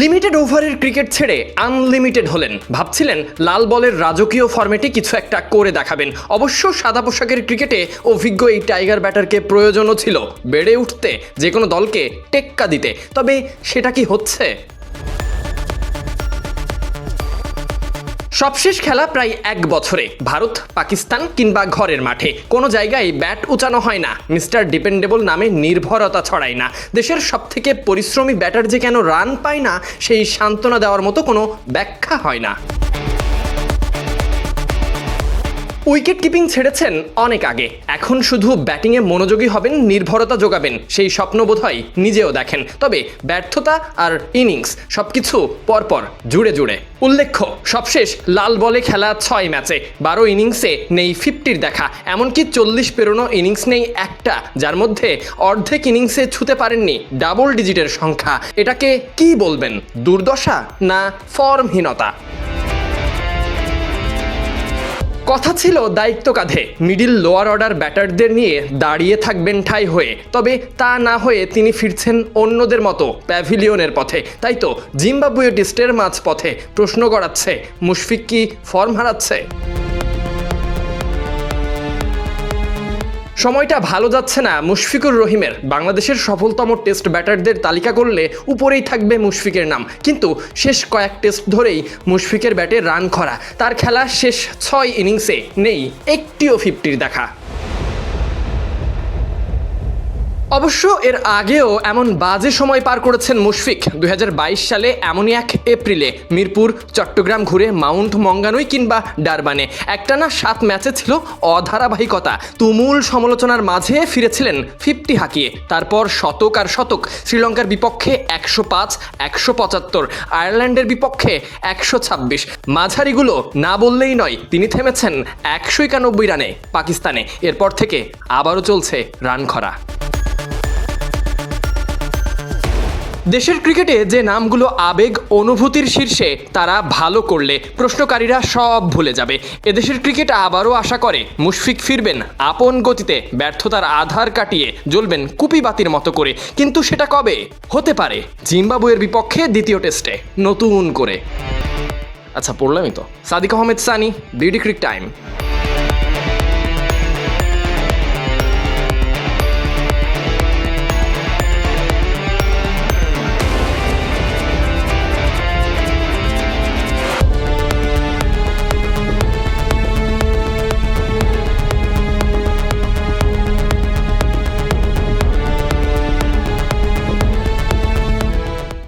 Limited ওভারের cricket ছেড়ে unlimited হলেন। ভাবছিলেন লাল বলের রাজকীয় ফর্মেটে কিছু একটা করে দেখাবেন। অবশ্য সাদা পোশাকের ক্রিকেটে অভিজ্ঞ এই টাইগার ব্যাটারকে প্রয়োজনও ছিল। বেড়ে উঠতে যে কোনো দলকে টেক্কা দিতে। তবে সেটা কি হচ্ছে? সবশেষ খেলা প্রায় এক বছরে। ভারত, পাকিস্তান কিংবা ঘরের মাঠে। কোনো জায়গায় ব্যাট উঁচানো হয় না। মিস্টার ডিপেন্ডেবল নামে নির্ভরতা ছড়ায় না। দেশের সবথেকে পরিশ্রমী ব্যাটার যে কেন রান পায় না, সেই সান্ত্বনা দেওয়ার মতো কোনো ব্যাখ্যা হয় না। উইকেট কিপিং ছেড়েছেন অনেক আগে। এখন শুধু ব্যাটিংয়ে মনোযোগী হবেন, নির্ভরতা যোগাবেন, সেই স্বপ্ন বোধহয় নিজেও দেখেন। তবে ব্যর্থতা আর ইনিংস সবকিছু পরপর জুড়ে জুড়ে। উল্লেখ্য, সবশেষ লাল বলে খেলা ছয় ম্যাচে, বারো ইনিংসে নেই ফিফটির দেখা। এমনকি চল্লিশ পেরোনো ইনিংস নেই একটা, যার মধ্যে অর্ধেক ইনিংসে ছুতে পারেননি ডাবল ডিজিটের সংখ্যা। এটাকে কি বলবেন, দুর্দশা না ফর্মহীনতা কথা ছিল দায়িত্ব কাঁধে। মিডিল লোয়ার অর্ডার ব্যাটারদের নিয়ে দাঁড়িয়ে থাকবেন ঠাই হয়ে। তবে তা না হয়ে তিনি ফিরছেন অন্যদের মতো, প্যাভিলিয়নের পথে। তাই তো, জিম্বাবুয়ে টেস্টের মাঝ পথে প্রশ্ন করাচ্ছে মুশফিক কি ফর্ম হারাচ্ছে? সময়টা ভালো যাচ্ছে না মুশফিকুর রহিমের। বাংলাদেশের সফলতম টেস্ট ব্যাটারদের তালিকা করলে উপরেই থাকবে মুশফিকের নাম। কিন্তু শেষ কয়েক টেস্ট ধরেই মুশফিকের ব্যাটে রান খরা। তার খেলা শেষ ছয় ইনিংসে নেই, একটিও ফিফটির দেখা। অবশ্য এর আগেও এমন বাজে সময় পার করেছেন মুশফিক। দু হাজার বাইশ সালে এমনই এক এপ্রিলে মিরপুর, চট্টগ্রাম ঘুরে মাউন্ট মঙ্গানুই কিংবা ডারবানে। একটানা সাত ম্যাচে ছিল অধারাবাহিকতা। তুমুল সমালোচনার মাঝে ফিরেছিলেন ফিফটি হাঁকিয়ে। তারপর শতক আর শতক শ্রীলঙ্কার বিপক্ষে একশো পাঁচ, একশো পঁচাত্তর, আয়ারল্যান্ডের বিপক্ষে একশো ছাব্বিশ। মাঝারিগুলো না বললেই নয়, তিনি থেমেছেন একশো একানব্বই রানে পাকিস্তানে। এরপর থেকে আবারও চলছে রান খরা দেশের ক্রিকেটে যে নামগুলো আবেগ অনুভূতির শীর্ষে, তারা ভালো করলে প্রশ্নকারীরা সব ভুলে যাবে। এদেশের ক্রিকেট আবারও আশা করে, মুশফিক ফিরবেন আপন গতিতে, ব্যর্থতার আধার কাটিয়ে জ্বলবেন কুপিবাতির মতো করে। কিন্তু সেটা কবে? হতে পারে। জিম্বাবুয়ের বিপক্ষে দ্বিতীয় টেস্টে, নতুন করে। আচ্ছা পড়লামই তো। Sadiq Ahmed Sunny BD crick time.